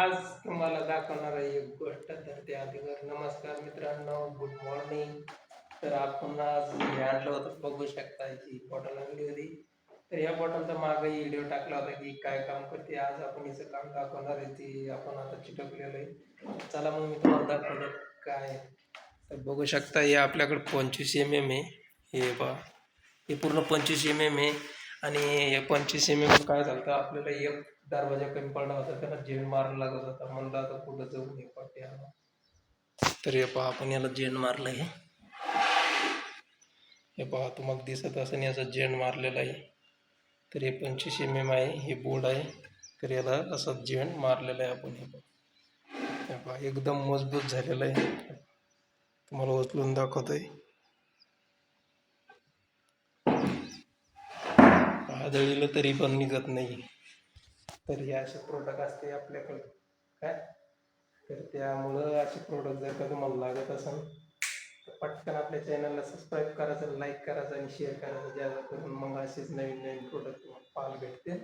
आज तुम्हाला दाखवणार आहे एक गोष्ट. तर त्या अधिकार नमस्कार मित्रांनो गुड मॉर्निंग तर आपण आज हे आणलं होतं बघू शकता ही बॉटल आणली होती. तर या बॉटलचा मागे व्हिडिओ टाकला होता की काय काम करते आज आपण हिचं काम दाखवणार आहे ती आपण आता चिटकलेलं आहे. चला मग मी तुम्हाला दाखवलं काय तर बघू शकता हे आपल्याकडे पंचवीस एम एम आहे. हे बा हे पूर्ण पंचवीस एम एम आहे. आणि हे पंचवीस एम एम काय झालं आपल्याला एक दरवाजा कमी पडला होता त्याला जेन मारायला लागत होता म्हणलं आता कुठं जाऊन हे पाठी आला तर हे पहा आपण याला जेन मारलं आहे हे पहा तुम्हाला दिसत असेल याचा जेन मारलेला आहे. तर हे पंचवीस एम एम आहे हे बोर्ड आहे. तर याला असं जेन मारलेलं आहे आपण हे पहा. हे पहा एकदम मजबूत झालेलं आहे. तुम्हाला उचलून दाखवतोय. आदळीलं तरी पण निघत नाही. तर हे असे प्रोडक्ट असते आपल्याकडे. काय? तर त्यामुळं असे प्रोडक्ट जर का तुम्हाला लागत असेल तर पटकन आपल्या चॅनलला सबस्क्राईब करायचं लाईक करायचं आणि शेअर करायचं ज्या करून मग असेच नवीन नवीन प्रोडक्ट तुम्हाला पाहायला भेटते